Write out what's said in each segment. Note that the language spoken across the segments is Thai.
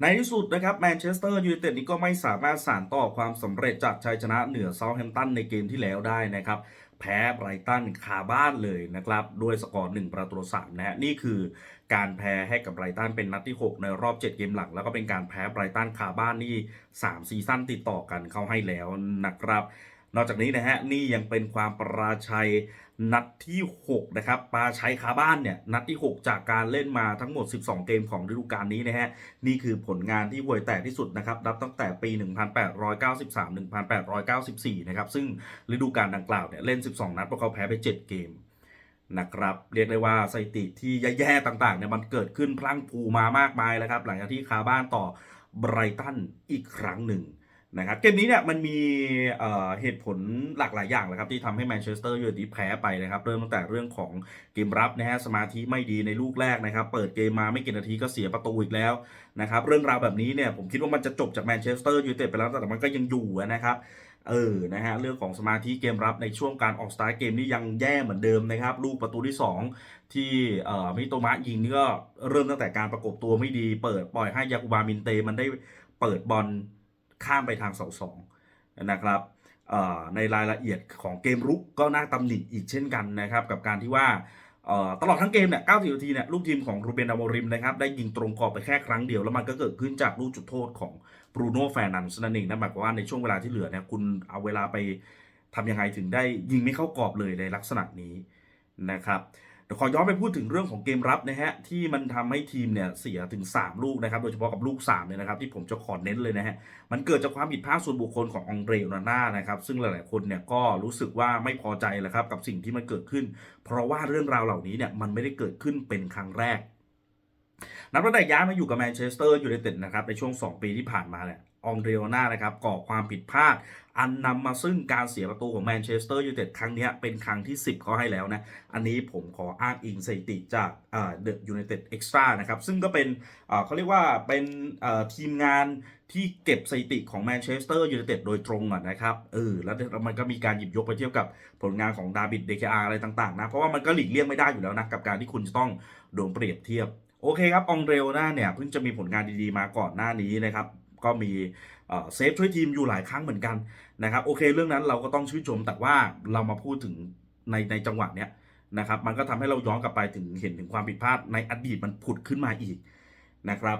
ในที่สุดนะครับแมนเชสเตอร์ยูไนเต็ดนี้ก็ไม่สามารถสานต่อความสำเร็จจากชัยชนะเหนือเซาท์แฮมป์ตันในเกมที่แล้วได้นะครับ แพ้ไบรตันคาบ้านเลยนะครับ ด้วยสกอร์1ประตูสามนะฮะนี่คือการแพ้ให้กับไบรตันเป็นนัดที่ 6 ในรอบ 7 เกมหลัง แล้วก็เป็นการแพ้ไบรตันคาบ้านนี่3ซีซั่นติดต่อกันเข้าให้แล้วนะครับ นอกจากนี้นะฮะนี่ยังเป็นความปราชัยนัดที่ 6 นะครับปราชัยคาบ้านเนี่ยนัดที่ 6 จากการเล่นมาทั้งหมด 12 เกมของฤดูกาลนี้นะฮะนี่คือผลงานที่ห่วยแตกที่สุดนะครับนับตั้งแต่ปี 1893-1894 นะครับซึ่งฤดูกาลดังกล่าวเนี่ยเล่น 12 นัดพวกเขาแพ้ไป 7 เกมนะครับเรียกได้ว่าสถิติที่แย่ๆต่างๆเนี่ยมันเกิดขึ้นพลั้งพูมามากมายแล้วครับหลังจากที่คาบ้านต่อไบรตันอีกครั้งหนึ่ง นะครับเกมนี้เนี่ยมันมีเหตุผลหลากหลายอย่างเลยครับที่ทำให้แมนเชสเตอร์ยูไนเต็ดแพ้ไปนะครับเริ่มตั้งแต่เรื่องของเกมรับนะฮะสมาธิไม่ดีในลูกแรกนะครับเปิดเกมมาไม่กี่นาทีก็เสียประตูอีกแล้วนะครับเรื่องราวแบบนี้เนี่ยผมคิดว่ามันจะจบจากแมนเชสเตอร์ยูไนเต็ดไปแล้วแต่มันก็ยังอยู่นะครับเออ นะฮะ เรื่องของสมาธิเกมรับในช่วงการออกสตาร์เกมนี่ยังแย่เหมือนเดิมนะครับ ลูกประตูที่ 2 ที่เอ่อมิโตมะยิงนี่ก็เริ่มตั้งแต่การประกบตัวไม่ดี เปิดปล่อยให้ยากุบามินเตมันได้เปิดบอล ข้ามไปทางเสาสองนะครับในรายละเอียดของเกมรุกก็น่าตำหนิอีกเช่นกันนะครับ กับการที่ว่าตลอดทั้งเกมเนี่ย 90 นาทีเนี่ย ลูกทีมของรูเบนอโมริมนะครับ ได้ยิงตรงกรอบไปแค่ครั้งเดียว แล้วมันก็เกิดขึ้นจากลูกจุดโทษของบรูโน่แฟร์นันส์นั่นเองนะหมายความว่าในช่วงเวลาที่เหลือเนี่ย คุณเอาเวลาไปทำยังไงถึงได้ยิงไม่เข้ากรอบเลยในลักษณะนี้นะครับ เดี๋ยวขอย้อนไปพูดถึงเรื่องของเกมรับนะฮะที่มันทำให้ทีมเนี่ยเสียถึง 3 ลูกนะครับ โดยเฉพาะกับลูก3เนี่ยนะครับที่ผมจะขอเน้นเลยนะฮะมันเกิดจากความผิดพลาดส่วนบุคคลขององเดรอนาน่านะครับซึ่งหลายๆคนเนี่ยก็รู้สึกว่าไม่พอใจแหละครับกับสิ่งที่มันเกิดขึ้น เพราะว่าเรื่องราวเหล่านี้เนี่ยมันไม่ได้เกิดขึ้นเป็นครั้งแรกนับตั้งแต่ย้ายมาอยู่กับแมนเชสเตอร์ยูไนเต็ดนะครับในช่วง 2 ปีที่ผ่านมาเนี่ย องเดรโอนานะครับก่อความผิดพลาด อันนำมาซึ่งการเสียประตูของแมนเชสเตอร์ยูไนเต็ดครั้งนี้เป็นครั้งที่ 10 เขาให้แล้วนะ อันนี้ผมขออ้างอิงสถิติจากเดอะยูไนเต็ดเอ็กซ์ตร้านะครับ ซึ่งก็เป็นเขาเรียกว่าเป็นทีมงานที่เก็บสถิติของแมนเชสเตอร์ยูไนเต็ดโดยตรงอะนะครับเออแล้วมันก็มีการหยิบยกไปเทียบกับผลงานของดาบิดเดคอาอะไรต่างๆนะ เพราะว่ามันก็หลีกเลี่ยงไม่ได้อยู่แล้วนะ กับการที่คุณจะต้องโดนเปรียบเทียบโอเคครับองเรโอนาเนี่ยเพิ่งจะมีผลงานดีๆมาก่อนหน้านี้นะครับ ก็มีเซฟช่วยทีมอยู่หลายครั้งเหมือนกันนะครับโอเคเรื่องนั้นเราก็ต้องชื่นชม แต่ว่าเรามาพูดถึงในในจังหวะเนี้ยนะครับมันก็ทำให้เราย้อนกลับไปถึงเห็นถึงความผิดพลาดในอดีตมันผุดขึ้นมาอีกนะครับ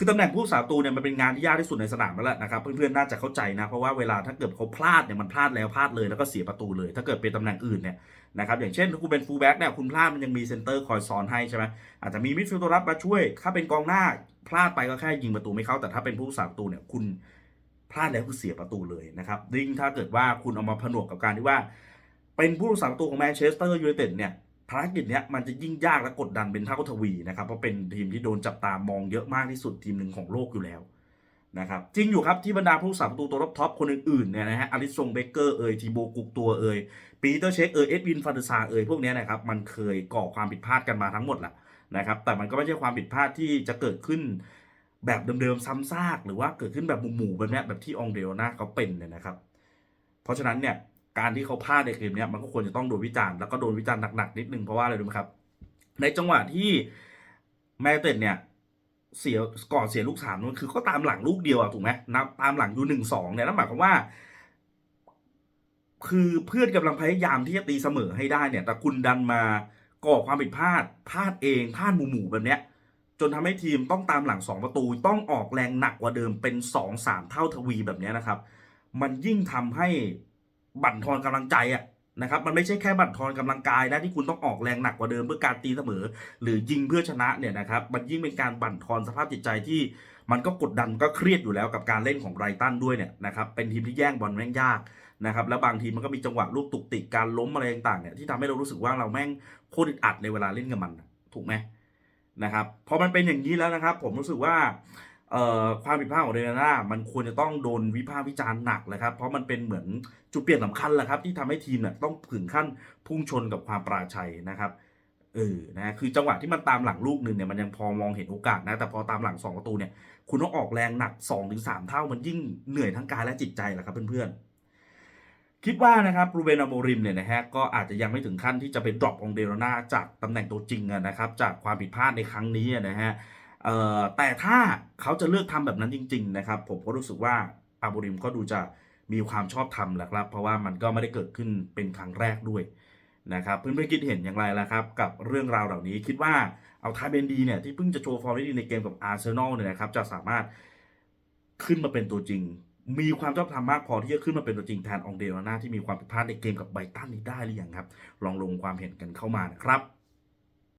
คือตำแหน่งผู้สาประตูเนี่ยมันเป็นงานที่ยากที่สุดในสนามแล้วแหละนะครับ เพื่อนๆน่าจะเข้าใจนะ เพราะว่าเวลาถ้าเกิดเขาพลาดเนี่ยมันพลาดแล้วพลาดเลยแล้วก็เสียประตูเลย ถ้าเกิดเป็นตำแหน่งอื่นเนี่ยนะครับอย่างเช่นถ้าคุณเป็นฟูลแบ็กเนี่ยคุณพลาดมันยังมีเซนเตอร์คอยซ้อนให้ใช่ไหมอาจจะมีมิดฟิลด์ตัวรับมาช่วย ถ้าเป็นกองหน้าพลาดไปก็แค่ยิงประตูไม่เข้าแต่ถ้าเป็นผู้สาประตูเนี่ยคุณพลาดแล้วคือเสียประตูเลยนะครับยิ่งถ้าเกิดว่าคุณเอามาผนวกกับการที่ว่า เป็นผู้รักษาประตูของแมนเชสเตอร์ยูไนเต็ดเนี่ย ภารกิจเนี้ยมันจะยิ่งยากและกดดันเป็นเท่าทวีนะครับเพราะเป็นทีมที่โดนจับตามองเยอะมากที่สุดทีมหนึ่งของโลกอยู่แล้วนะครับจริงอยู่ครับที่บรรดาผู้รักษาประตูตัวท็อปคนอื่นๆเนี่ยนะฮะอลิซงเบเกอร์เอ่ยทีโบกุกตัวเอ่ยปีเตอร์เชคเอ่ยเอ็ดวินฟาเดซาเอ่ยพวกเนี้ยนะครับมันเคยก่อความผิดพลาดกันมาทั้งหมดแหละนะครับแต่มันก็ไม่ใช่ความผิดพลาดที่จะเกิดขึ้นแบบเดิมๆซ้ำซากหรือว่าเกิดขึ้นแบบหมู่ๆแบบเนี้ยแบบที่องเดลนาเขาเป็นเนี่ยนะครับ เพราะฉะนั้นเนี่ย การที่เขาพลาดในเกมเนี้มันก็ควรจะต้องโดนวิจารณ์แล้วก็โดนวิจารณ์หนักๆนิดนึงเพราะว่าอะไรรู้ไหมครับ ในจังหวะที่แมนยูไนเต็ดเนี่ยเสียก่อนเสียลูกสามมันคือก็ตามหลังลูกเดียวอะถูกไหมนับตามหลังอยู่หนึ่งสองเนี่ยนั่นหมายความว่า คือเพื่อนกำลังพยายามที่จะตีเสมอให้ได้เนี่ย แต่คุณดันมาก่อความผิดพลาดพลาดเองพลาดหมู่ๆแบบเนี้ย จนทำให้ทีมต้องตามหลังสองประตู ต้องออกแรงหนักกว่าเดิมเป็นสองสามเท่าทวีแบบเนี้ยนะครับ มันยิ่งทำให้ บั่นทอนกำลังใจอะนะครับมันไม่ใช่แค่บั่นทอนกำลังกายนะที่คุณต้องออกแรงหนักกว่าเดิมเพื่อการตีเสมอ หรือยิงเพื่อชนะเนี่ยนะครับมันยิ่งเป็นการบั่นทอนสภาพจิตใจที่มันก็กดดันก็เครียดอยู่แล้วกับการเล่นของไรตันด้วยเนี่ยนะครับเป็นทีมที่แย่งบอลแม่งยากนะครับแล้วบางทีมันก็มีจังหวะลูกตุกติกการล้มอะไรต่างๆเนี่ยที่ทำให้เรารู้สึกว่าเราแม่งโคตรอึดอัดในเวลาเล่นกับมันถูกไหมนะครับพอมันเป็นอย่างนี้แล้วนะครับ ผมรู้สึกว่า ความผิดพลาดของเรนามันควรจะต้องโดนวิพากษ์วิจารณ์หนักเลยครับ เพราะมันเป็นเหมือนจุดเปลี่ยนสำคัญแหละครับ ที่ทำให้ทีมเนี่ยต้องถึงขั้นพุ่งชนกับความปราชัยนะครับเออนะคือจังหวะที่มันตามหลังลูกหนึ่งเนี่ยมันยังพอมองเห็นโอกาสนะ แต่พอตามหลัง 2 ประตูเนี่ย คุณต้องออกแรงหนัก 2-3 เท่ามันยิ่งเหนื่อยทั้งกายและจิตใจแหละครับเพื่อนๆ คิดว่านะครับรูเบนอโมริมเนี่ยนะฮะก็อาจจะยังไม่ถึงขั้นที่จะเป็นดรอปองเดโรนาจากตำแหน่งตัวจริงนะครับจากความผิดพลาดในครั้งนี้นะฮะ แต่ถ้าเขาจะเลือกทำแบบนั้นจริง ๆ นะครับ ผมก็รู้สึกว่าอาบูริมก็ดูจะมีความชอบธรรมแหละครับ เพราะว่ามันก็ไม่ได้เกิดขึ้นเป็นครั้งแรกด้วยนะครับเพื่อนๆคิดเห็นอย่างไรล่ะครับ กับเรื่องราวเหล่านี้คิดว่าเอาทาเบนดีเนี่ยที่เพิ่งจะโชว์ฟอร์มได้ดีในเกมกับอาร์เซนอลเนี่ยนะครับจะสามารถขึ้นมาเป็นตัวจริง มีความชอบธรรมมากพอที่จะขึ้นมาเป็นตัวจริงแทนองเดลนาที่มีความผิดพลาดในเกมกับไบตันนี้ได้หรือยังครับ ลองลงความเห็นกันเข้ามานะครับ